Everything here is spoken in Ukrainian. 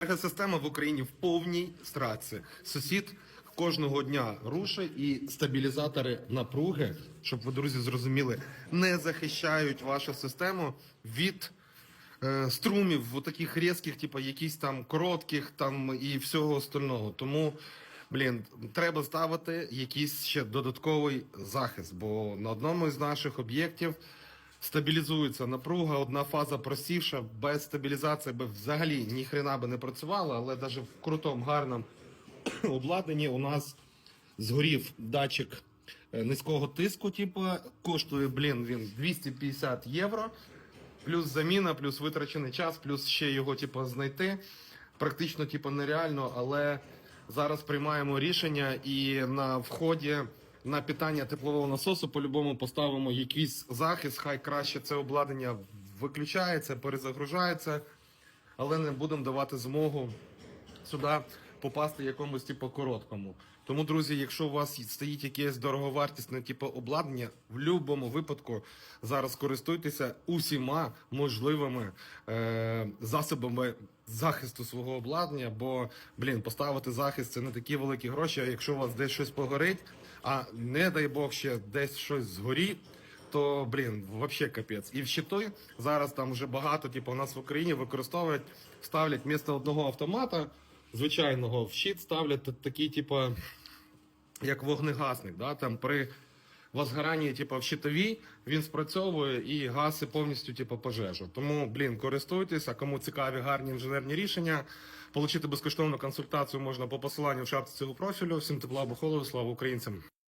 Енергосистема в Україні в повній страці. Сусід кожного дня рушить і стабілізатори напруги, щоб ви, друзі, зрозуміли, не захищають вашу систему від е, струмів, таких різких, типу якісь там коротких там і всього остального. Тому, блін, треба ставити якийсь ще додатковий захист, бо на одному із наших об'єктів. Стабілізується напруга, одна фаза просівша, без стабілізації би взагалі ніхрена би не працювала, але навіть в крутому гарному обладнанні у нас згорів датчик е, низького тиску, типу, коштує, блін, він 250 євро, плюс заміна, плюс витрачений час, плюс ще його, типу, знайти. Практично, типу, нереально, але зараз приймаємо рішення і на вході на питання теплового насосу по-любому поставимо якийсь захист, хай краще це обладнання виключається, перезагружається, але не будемо давати змогу сюди попасти якомусь типу короткому. Тому, друзі, якщо у вас стоїть якесь дороговартісне типу обладнання, в будь-якому випадку зараз користуйтеся усіма можливими е- засобами захисту свого обладнання, бо блін, поставити захист це не такі великі гроші. А якщо у вас десь щось погорить, а не дай Бог ще десь щось згоріть, то блін, вообще капець. І в щити зараз там вже багато, типу, у нас в Україні використовують, ставлять вмісто одного автомата звичайного в щит ставлять та- такий, типу, як вогнегасник. Да? Там при возгоранні, типу, в щитовій він спрацьовує і гаси повністю, типу, пожежу. Тому, блін, користуйтесь, а кому цікаві гарні інженерні рішення. Получити безкоштовну консультацію можна по посиланню в шапці цього профілю. Всім тепла, бо холоду, слава українцям.